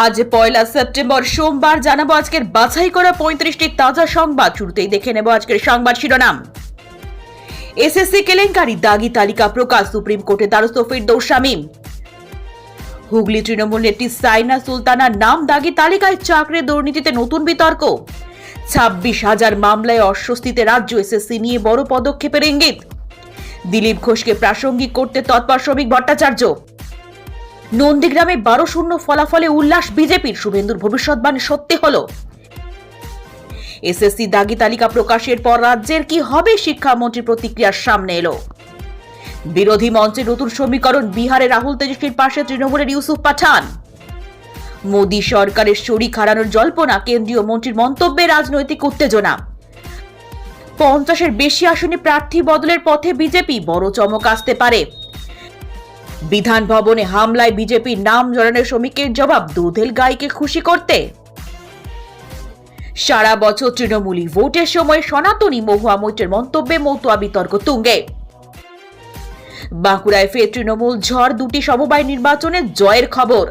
আজ পয়লা সেপ্টেম্বর সোমবার জানাব আজকের বাছাই করা পঁয়ত্রিশটি তাজা সংবাদ। শুরুতেই দেখে নেব আজকের সংবাদ শিরোনাম। এসএসসি কেলেঙ্কারি দাগি তালিকা প্রকাশ, সুপ্রিম কোর্টে দ্বারস্থ ফিরদৌস শামীম হুগলি তৃণমূল নেত্রী সাইনা সুলতানার নাম দাগি তালিকায় চাকরি দুর্নীতিতে নতুন বিতর্ক। ছাব্বিশ হাজার মামলায় অস্বস্তিতে রাজ্য এসএসসি নিয়ে বড় পদক্ষেপের ইঙ্গিত। দিলীপ ঘোষকে প্রাসঙ্গিক করতে তৎপর শ্রমিক ভট্টাচার্য। নন্দীগ্রামে বারো শূন্য ফলাফলে উল্লাস বিজেপির। শুভেন্দুর ভবিষ্যৎবাণী সত্যি হল। এসএসসি দাগি তালিকা প্রকাশের পর রাজ্যের কি হবে শিক্ষামন্ত্রী প্রতিক্রিয়ার সামনে এলো। বিরোধী মঞ্চের নতুন সমীকরণ, বিহারে রাহুল তেজস্বীর পাশে তৃণমূলের ইউসুফ পাঠান। মোদী সরকারের শরিক হারানোর জল্পনা, কেন্দ্রীয় মন্ত্রীর মন্তব্যে রাজনৈতিক উত্তেজনা। পঞ্চাশের বেশি আসনে প্রার্থী বদলের পথে বিজেপি, বড় চমক আসতে পারে। বিধান ভবনে হামলায় বিজেপির নাম জড়ানোর শ্রমিকের জবাব দুধেল গাইকে খুশি করতে। সারা বছর তৃণমূলী ভোটের সময় সনাতনী মহুয়া মৈত্রের মন্তব্যে মতুয়া বিতর্ক তুঙ্গে। বাঁকুড়ায় ফের তৃণমূল ঝড় দুটি সমবায় নির্বাচনে জয়ের খবর।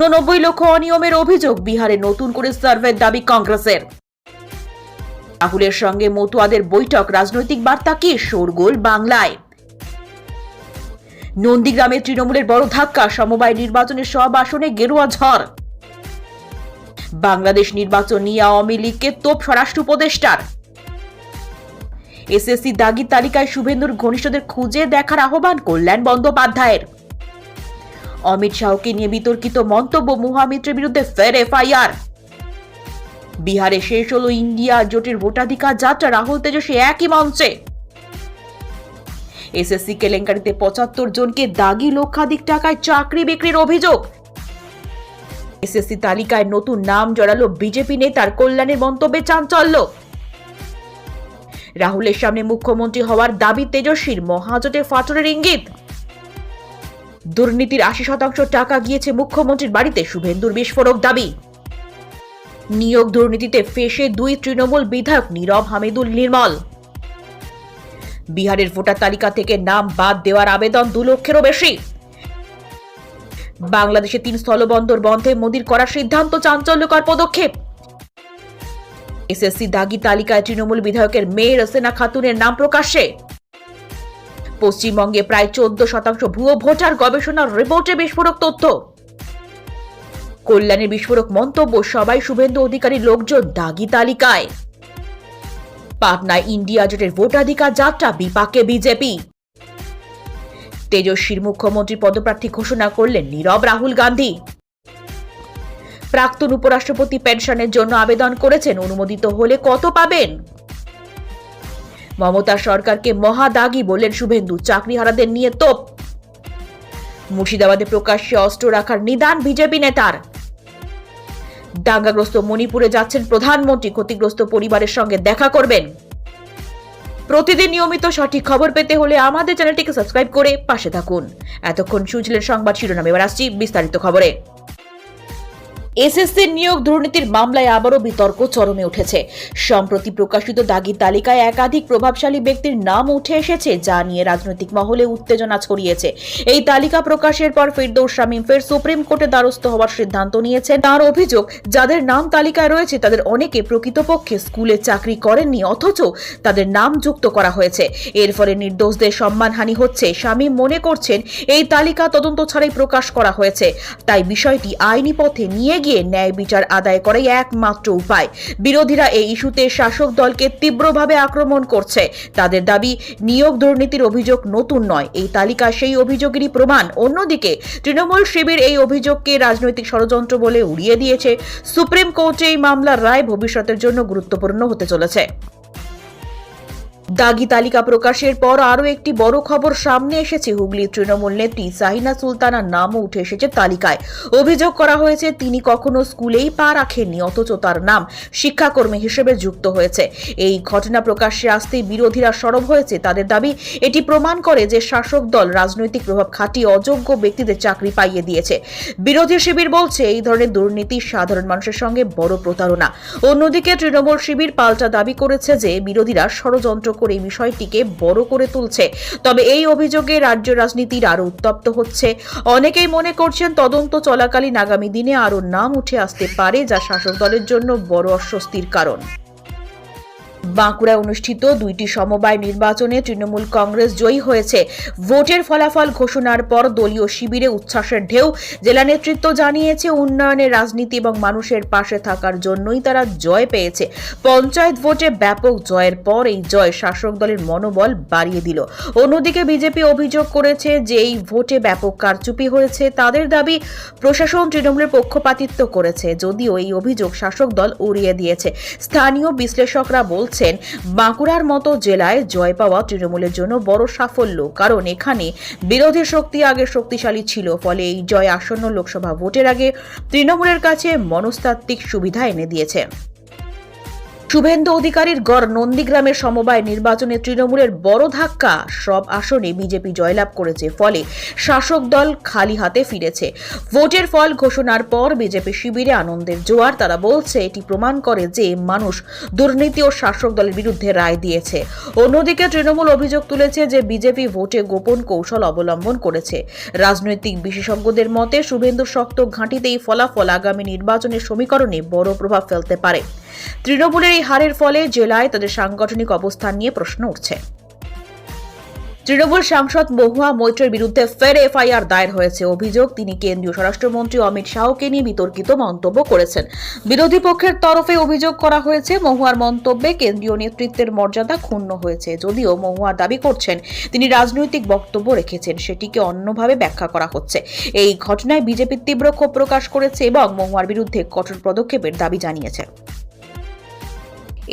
উননব্বই লক্ষ অনিয়মের অভিযোগ বিহারে নতুন করে সার্ভের দাবি কংগ্রেসের। রাহুলের সঙ্গে মতুয়াদের বৈঠক, রাজনৈতিক বার্তা কি? শোরগোল বাংলায়। নন্দীগ্রামে তৃণমূলের বড় ধাক্কা, সমবায় নির্বাচনের সব আসনে গেরুয়া ঝড়। বাংলাদেশ নির্বাচন নিয়ে আওয়ামী লীগকে তোপ স্বরাষ্ট্র উপদেষ্টার। এসএসসি দাগি তালিকায় শুভেন্দুর ঘনিষ্ঠদের খুঁজে দেখার আহ্বান কল্যাণ বন্দ্যোপাধ্যায়ের। অমিত শাহকে নিয়ে বিতর্কিত মন্তব্য মহামিত্রের বিরুদ্ধে ফের এফআইআর। বিহারে শেষ হল ইন্ডিয়া জোটের ভোটাধিকার যাত্রা, রাহুল তেজস্বী একই মঞ্চে। এসএসসি কেলেঙ্কারিতে পঁচাত্তর জনকে দাগি লক্ষাধিক টাকায় চাকরি বিক্রির অভিযোগ। এসএসসি তালিকায় নতুন নাম জড়ালো বিজেপি নেতার কল্যাণের মন্তব্যে চাঞ্চল্য। রাহুলের সামনে মুখ্যমন্ত্রী হওয়ার দাবি তেজস্বীর মহাজোটে ফাটরের ইঙ্গিত। দুর্নীতির আশি শতাংশ টাকা গিয়েছে মুখ্যমন্ত্রীর বাড়িতে, শুভেন্দুর বিস্ফোরক দাবি। নিয়োগ দুর্নীতিতে ফেসে দুই তৃণমূল বিধায়ক নীরব হামিদুল নির্মল। বিহারের ভোটার তালিকা থেকে নাম বাদ দেওয়ার আবেদন দু লক্ষেরও বেশি। বাংলাদেশে তিন স্থলবন্দর বন্ধে মোদির করার সিদ্ধান্ত চাঞ্চল্যকর পদক্ষেপ। এসএসসি দাগি তালিকায় তৃণমূল বিধায়কের মেয়ে রসেনা খাতুনের নাম প্রকাশ্যে। পশ্চিমবঙ্গে প্রায় চোদ্দ শতাংশ ভুয়ো ভোটার গবেষণার রিপোর্টে বিস্ফোরক তথ্য। কল্যাণের বিস্ফোরক মন্তব্য সবাই শুভেন্দু অধিকারী লোকজন দাগি তালিকায়। পাটনায় ইন্ডিয়া জোটের ভোটাধিকার যাত্রা, বিপাকে বিজেপি। তেজস্বীর মুখ্যমন্ত্রী পদপ্রার্থী ঘোষণা করলেন নীরব রাহুল গান্ধী। প্রাক্তন উপরাষ্ট্রপতি পেনশনের জন্য আবেদন করেছেন, অনুমোদিত হলে কত পাবেন? মমতা সরকারকে মহাদাগী বললেন শুভেন্দু, চাকরিহারাদের নিয়ে তোপ। মুর্শিদাবাদে প্রকাশ্যে অস্ত্র রাখার নিদান বিজেপি নেতার। দাঙ্গাগ্রস্ত মণিপুরে যাচ্ছেন প্রধানমন্ত্রী, ক্ষতিগ্রস্ত পরিবারের সঙ্গে দেখা করবেন। প্রতিদিন নিয়মিত সঠিক খবর পেতে হলে আমাদের চ্যানেলটিকে সাবস্ক্রাইব করে পাশে থাকুন। এতক্ষণ শুনছিলেন সংবাদ শিরোনামে, এবার আসছি বিস্তারিত খবরে। এসএসসি নিয়োগ দুর্নীতির মামলায় আবারও বিতর্ক চরমে উঠেছে। সম্প্রতি প্রকাশিত দাগি তালিকায় একাধিক প্রভাবশালী ব্যক্তির নাম উঠে এসেছে, যা নিয়ে রাজনৈতিক মহলে উত্তেজনা ছড়িয়েছে। এই তালিকা প্রকাশের পর ফিরদৌস শামীম ফের সুপ্রিম কোর্টে দ্বারস্থ হওয়ার সিদ্ধান্ত নিয়েছেন। তার অভিযোগ, যাদের নাম তালিকায় রয়েছে, তাদের অনেকে প্রকৃতপক্ষে স্কুলে চাকরি করেননি, অথচ তাদের নাম যুক্ত করা হয়েছে। এর ফলে নির্দোষদের সম্মানহানি হচ্ছে। শামীম মনে করছেন, এই তালিকা তদন্ত ছাড়াই প্রকাশ করা হয়েছে। তাই বিষয়টি আইনি পথে নিয়ে গিয়ে ন্যায় বিচার আদায় করাই একমাত্র উপায়। বিরোধীরা এই ইস্যুতে শাসক দলকে তীব্রভাবে আক্রমণ করছে। তাদের দাবি, নিয়োগ দুর্নীতির অভিযোগ নতুন নয়। এই তালিকা সেই অভিযোগেরই প্রমাণ। অন্যদিকে, তৃণমূল শিবির এই অভিযোগকে রাজনৈতিক ষড়যন্ত্র বলে উড়িয়ে দিয়েছে। সুপ্রিম কোর্টে এই মামলার রায় ভবিষ্যতের জন্য গুরুত্বপূর্ণ হতে চলেছে। দাগি তালিকা প্রকাশের পর আরও একটি বড় খবর সামনে এসেছে। হুগলির তৃণমূল নেত্রী সাহিনা সুলতানার নামও উঠে এসেছে তালিকায়। অভিযোগ করা হয়েছে, তিনি কখনো স্কুলেই পা রাখেননি, অথচ তার নাম শিক্ষাকর্মী হিসেবে যুক্ত হয়েছে। এই ঘটনা প্রকাশ্যে আসতেই বিরোধীরা সরব হয়েছে। তাদের দাবি, এটি প্রমাণ করে যে শাসক দল রাজনৈতিক প্রভাব খাটিয়ে অযোগ্য ব্যক্তিদের চাকরি পাইয়ে দিয়েছে। বিরোধী শিবির বলছে, এই ধরনের দুর্নীতি সাধারণ মানুষের সঙ্গে বড় প্রতারণা। অন্যদিকে তৃণমূল শিবির পাল্টা দাবি করেছে যে বিরোধীরা ষড়যন্ত্র করে বিষয়টিকে বড় করে তুলছে। তবে এই অভিযোগে রাজ্য রাজনীতির আরও উত্তপ্ত হচ্ছে। অনেকেই মনে করছেন তদন্ত চলাকালীন আগামী দিনে আরও নাম উঠে আসতে পারে যা শাসক দলের জন্য বড় অস্বস্তির কারণ। বাঁকুড়ায় অনুষ্ঠিত দুইটি সমবায় নির্বাচনে তৃণমূল কংগ্রেস জয়ী হয়েছে। ভোটের ফলাফল ঘোষণার পর দলীয় শিবিরে উচ্ছ্বাসের ঢেউ। জেলা নেতৃত্ব জানিয়েছে উন্নয়নের রাজনীতি এবং মানুষের পাশে থাকার জন্যই তারা জয় পেয়েছে। পঞ্চায়েত ভোটে ব্যাপক জয়ের পর এই জয় শাসক দলের মনোবল বাড়িয়ে দিল। অন্যদিকে বিজেপি অভিযোগ করেছে যে, এই ভোটে ব্যাপক কারচুপি হয়েছে। তাদের দাবি, প্রশাসন তৃণমূলের পক্ষপাতিত্ব করেছে, যদিও এই অভিযোগ শাসক দল উড়িয়ে দিয়েছে। স্থানীয় বিশ্লেষকরা বলছেন, বাঁকুড়ার মতো জেলায় জয় পাওয়া তৃণমূলের জন্য বড় সাফল্য, কারণ এখানে বিরোধী শক্তি আগে শক্তিশালী ছিল, ফলে এই জয় আসন্ন লোকসভা ভোটের আগে তৃণমূলের কাছে মনস্তাত্ত্বিক সুবিধা এনে দিয়েছে। শুভেন্দু অধিকারীর গড় নন্দীগ্রামের সমবায় নির্বাচনে তৃণমূলের বড় ধাক্কা। সব আসনে বিজেপি জয়লাভ করেছে, ফলে শাসক দল খালি হাতে ফিরেছে। ভোটের ফল ঘোষণার পর বিজেপি শিবিরে আনন্দের জোয়ার। তারা বলছে, এটি প্রমাণ করে যে মানুষ দুর্নীতি ও শাসক দলের বিরুদ্ধে রায় দিয়েছে। অন্যদিকে তৃণমূল অভিযোগ তুলেছে যে বিজেপি ভোটে গোপন কৌশল অবলম্বন করেছে। রাজনৈতিক বিশেষজ্ঞদের মতে, শুভেন্দুর শক্ত ঘাঁটিতেই ফলাফল আগামী নির্বাচনের সমীকরণে বড় প্রভাব ফেলতে পারে। তৃণমূলের এই হারের ফলে জেলায় তাদের সাংগঠনিক অবস্থান নিয়ে প্রশ্ন উঠছে। তৃণমূল সাংসদ মহুয়া মৈত্রের বিরুদ্ধে ফের এফআইআর দায়ের হয়েছে। অভিযোগ, তিনি কেন্দ্রীয় স্বরাষ্ট্রমন্ত্রী অমিত শাহকে নিয়ে বিতর্কিত মন্তব্য করেছেন। বিরোধী পক্ষের তরফে অভিযোগ করা হয়েছে, মহুয়ার মন্তব্যে কেন্দ্রীয় নেতৃত্বের মর্যাদা ক্ষুণ্ণ হয়েছে, যদিও মহুয়া দাবি করছেন, তিনি রাজনৈতিক বক্তব্য রেখেছেন, সেটিকে অন্যভাবে ব্যাখ্যা করা হচ্ছে। এই ঘটনায় বিজেপির তীব্র ক্ষোভ প্রকাশ করেছে এবং মহুয়ার বিরুদ্ধে কঠোর পদক্ষেপের দাবি জানিয়েছে।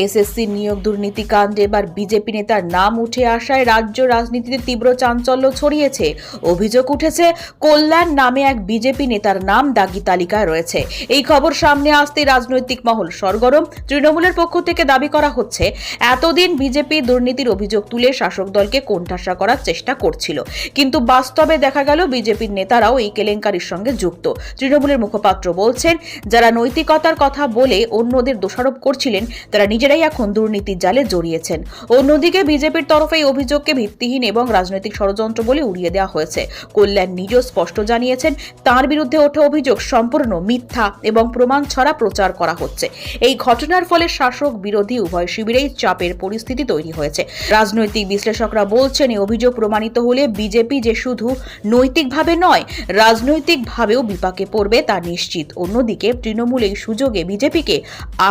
এসএসসি নিয়োগ দুর্নীতি কাণ্ডে এবার বিজেপি নেতার নাম উঠে আসায় রাজ্য রাজনীতিতে তীব্র চাঞ্চল্য ছড়িয়েছে। অভিযোগ উঠেছে, কল্যাণ নামে এক বিজেপি নেতার নাম দাগি তালিকায় রয়েছে। এই খবর সামনে আসতে রাজনৈতিক মহল সরগরম। তৃণমূলের পক্ষ থেকে দাবি করা হচ্ছে, এতদিন বিজেপি দুর্নীতির অভিযোগ তুলে শাসক দলকে কোণঠাসা করার চেষ্টা করছিল। কিন্তু বাস্তবে দেখা গেল, বিজেপির নেতারাও এই কেলেঙ্কারির সঙ্গে যুক্ত। তৃণমূলের মুখপাত্র বলছেন, যারা নৈতিকতার কথা বলে অন্যদের দোষারোপ করছিলেন, তারা নিজেরাই এখন দুর্নীতির জালে জড়িয়েছেন। অন্যদিকে বিজেপির তরফে এই অভিযোগকে ভিত্তিহীন এবং রাজনৈতিক ষড়যন্ত্র বলে উড়িয়ে দেওয়া হয়েছে। কল্যাণ নিজেও স্পষ্ট জানিয়েছেন, তার বিরুদ্ধে ওঠা অভিযোগ সম্পূর্ণ মিথ্যা এবং প্রমাণ ছড়া প্রচার করা হচ্ছে। এই ঘটনার ফলে শাসক বিরোধী উভয় শিবিরেই চাপের পরিস্থিতি তৈরি হয়েছে। রাজনৈতিক বিশ্লেষকরা বলছেন, এই অভিযোগ প্রমাণিত হলে বিজেপি যে শুধু নৈতিকভাবে নয়, রাজনৈতিকভাবেও বিপাকে পড়বে তা নিশ্চিত। অন্যদিকে তৃণমূল এই সুযোগে বিজেপিকে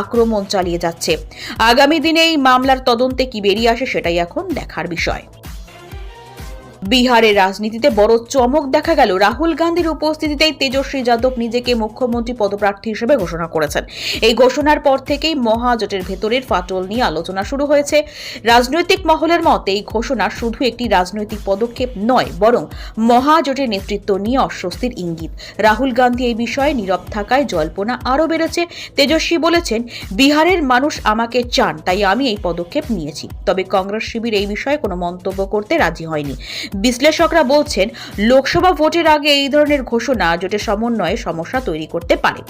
আক্রমণ চালিয়ে যাচ্ছে। আগামী দিনে এই মামলার তদন্তে কি বেরিয়ে আসে সেটাই এখন দেখার বিষয়। বিহারের রাজনীতিতে বড় চমক দেখা গেল। রাহুল গান্ধীর উপস্থিতিতেই তেজস্বী যাদব নিজেকে মুখ্যমন্ত্রী পদপ্রার্থী হিসেবে ঘোষণা করেছেন। এই ঘোষণার পর থেকেই মহাজোটের ভেতরের ফাটল নিয়ে আলোচনা শুরু হয়েছে। রাজনৈতিক মহলের মতে, এই ঘোষণা শুধু একটি রাজনৈতিক পদক্ষেপ নয়, বরং মহাজোটের নেতৃত্ব নিয়ে অস্বস্তির ইঙ্গিত। রাহুল গান্ধী এই বিষয়ে নীরব থাকায় জল্পনা আরও বেড়েছে। তেজস্বী বলেছেন, বিহারের মানুষ আমাকে চান, তাই আমি এই পদক্ষেপ নিয়েছি। তবে কংগ্রেস শিবির এই বিষয়ে কোনো মন্তব্য করতে রাজি হয়নি। বিশ্লেষকরা বলছেন, লোকসভা ভোটের আগে এই ধরনের ঘোষণা জোটের সমন্বয়ে সমস্যা তৈরি করতে পারে।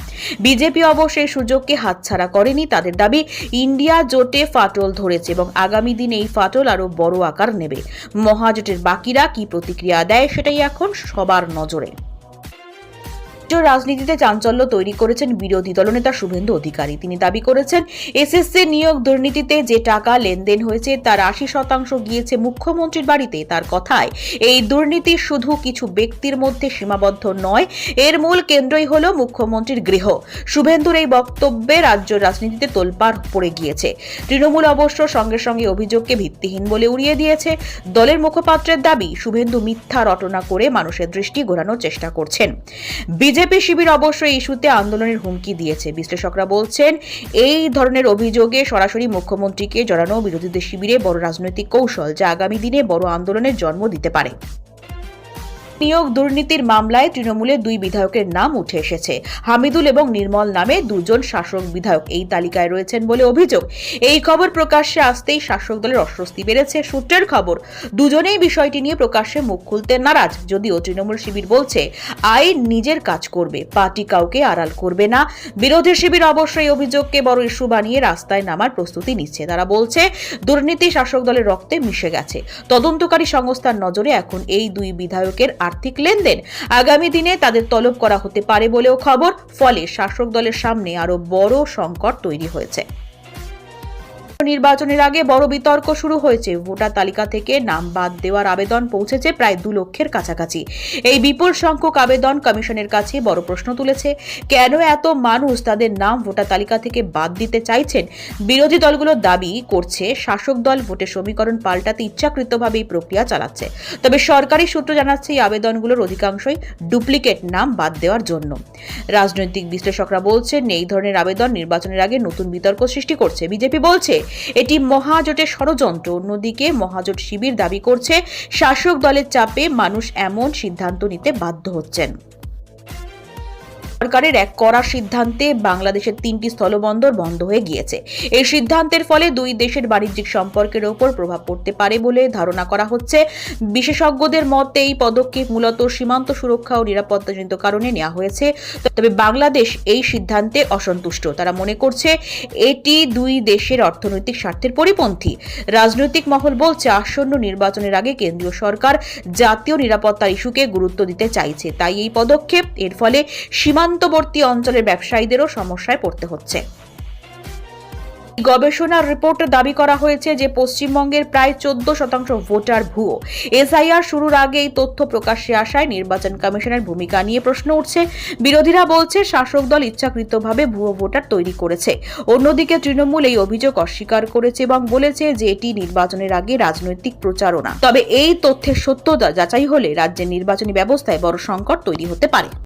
বিজেপি অবশ্য এই সুযোগকে হাতছাড়া করেনি। তাদের দাবি, ইন্ডিয়া জোটে ফাটল ধরেছে এবং আগামী দিনে এই ফাটল আরও বড় আকার নেবে। মহাজোটের বাকিরা কি প্রতিক্রিয়া দেয় সেটাই এখন সবার নজরে। রাজ্য রাজনীতিতে চাঞ্চল্য তৈরি করেছেন বিরোধী দলনেতা শুভেন্দু অধিকারী। তিনি দাবি করেছেন, এসএসসি নিয়োগ দুর্নীতিতে যে টাকা লেনদেন হয়েছে তার আশি শতাংশ গিয়েছে মুখ্যমন্ত্রীর বাড়িতে। তার কথায়, এই দুর্নীতি শুধু কিছু ব্যক্তির মধ্যে সীমাবদ্ধ নয়, এর মূল কেন্দ্রই হল মুখ্যমন্ত্রীর গৃহ। শুভেন্দুর এই বক্তব্যে রাজ্য রাজনীতিতে তোলপাড় পড়ে গিয়েছে। তৃণমূল অবশ্য সঙ্গে সঙ্গে অভিযোগকে ভিত্তিহীন বলে উড়িয়ে দিয়েছে। দলের মুখপাত্রের দাবি, শুভেন্দু মিথ্যা রটনা করে মানুষের দৃষ্টি ঘোরানোর চেষ্টা করছেন। বিজেপি শিবির অবশ্য এই ইস্যুতে আন্দোলনের হুমকি দিয়েছে। বিশ্লেষকরা বলছেন, এই ধরনের অভিযোগে সরাসরি মুখ্যমন্ত্রীকে জড়ানো বিরোধীদের শিবিরে বড় রাজনৈতিক কৌশল যা আগামী দিনে বড় আন্দোলনের জন্ম দিতে পারে। নিয়োগ দুর্নীতির মামলায় তৃণমূলের দুই বিধায়কের নাম উঠে এসেছে। হামিদুল এবং নির্মল নামে দুজন শাসক বিধায়ক এই তালিকায় রয়েছেন বলে অভিযোগ। এই খবর প্রকাশ্যে আসতেই শাসক দলের অস্বস্তি বেড়েছে। সূত্রের খবর, দুজনেই বিষয়টি নিয়ে প্রকাশ্যে মুখ খুলতে নারাজ। যদিও তৃণমূল শিবির বলছে আইন নিজের কাজ করবে, পার্টি কাউকে আড়াল করবে না। বিরোধী শিবির অবশ্যই অভিযোগকে বড় ইস্যু বানিয়ে রাস্তায় নামার প্রস্তুতি নিচ্ছে। তারা বলছে, দুর্নীতি শাসক দলের রক্তে মিশে গেছে। তদন্তকারী সংস্থার নজরে এখন এই দুই বিধায়কের আর্থিক লেনদেন। আগামী দিনে তাদের তলব করা হতে পারে বলেও খবর। ফলে শাসক দলের সামনে আরও বড় সংকট তৈরি হয়েছে। নির্বাচনের আগে বড় বিতর্ক শুরু হয়েছে। ভোটার তালিকা থেকে নাম বাদ দেওয়ার আবেদন পৌঁছেছে প্রায় দু লক্ষের কাছাকাছি। এই বিপুল সংখ্যক আবেদন কমিশনের কাছে বড় প্রশ্ন তুলেছে, কেন এত মানুষ তাদের নাম ভোটার তালিকা থেকে বাদ দিতে চাইছেন? বিরোধী দলগুলো দাবি করছে, শাসক দল ভোটের সমীকরণ পাল্টাতে ইচ্ছাকৃতভাবে এই প্রক্রিয়া চালাচ্ছে। তবে সরকারি সূত্র জানাচ্ছে, এই আবেদনগুলোর অধিকাংশই ডুপ্লিকেট নাম বাদ দেওয়ার জন্য। রাজনৈতিক বিশ্লেষকরা বলছেন, এই ধরনের আবেদন নির্বাচনের আগে নতুন বিতর্ক সৃষ্টি করছে। বিজেপি বলছে এটি মহাজোটের ষড়যন্ত্র। অন্যদিকে মহাজোট শিবির দাবি করছে, শাসক দলের চাপে মানুষ এমন সিদ্ধান্ত নিতে বাধ্য হচ্ছেন। সরকারের এক কড়া সিদ্ধান্তে বাংলাদেশের তিনটি স্থলবন্দর বন্ধ হয়ে গিয়েছে। এই সিদ্ধান্তের ফলে দুই দেশের বাণিজ্যিক সম্পর্কের ওপর প্রভাব পড়তে পারে বলে ধারণা করা হচ্ছে। বিশেষজ্ঞদের মতে, এই পদক্ষেপ মূলত সীমান্ত সুরক্ষা ও নিরাপত্তাজনিত কারণে নেওয়া হয়েছে। তবে বাংলাদেশ এই সিদ্ধান্তে অসন্তুষ্ট। তারা মনে করছে, এটি দুই দেশের অর্থনৈতিক স্বার্থের পরিপন্থী। রাজনৈতিক মহল বলছে, আসন্ন নির্বাচনের আগে কেন্দ্রীয় সরকার জাতীয় নিরাপত্তা ইস্যুকে গুরুত্ব দিতে চাইছে। তাই এই পদক্ষেপ এর ফলে সীমান্তবর্তী অঞ্চলের ব্যবসায়ীদেরও সমস্যায় পড়তে হচ্ছে। গবেষণার রিপোর্টে দাবি করা হয়েছে যে পশ্চিমবঙ্গের প্রায় চোদ্দ শতাংশ ভোটার ভুয়ো। এসআইআর শুরুর আগে এই তথ্য প্রকাশ্যে আসায় নির্বাচন কমিশনের ভূমিকা নিয়ে প্রশ্ন উঠছে। বিরোধীরা বলছে, শাসক দল ইচ্ছাকৃতভাবে ভুয়ো ভোটার তৈরি করেছে। অন্যদিকে তৃণমূল এই অভিযোগ অস্বীকার করেছে এবং বলেছে যে এটি নির্বাচনের আগে রাজনৈতিক প্রচারণা। তবে এই তথ্যের সত্যতা যাচাই হলে রাজ্যের নির্বাচনী ব্যবস্থায় বড় সংকট তৈরি হতে পারে।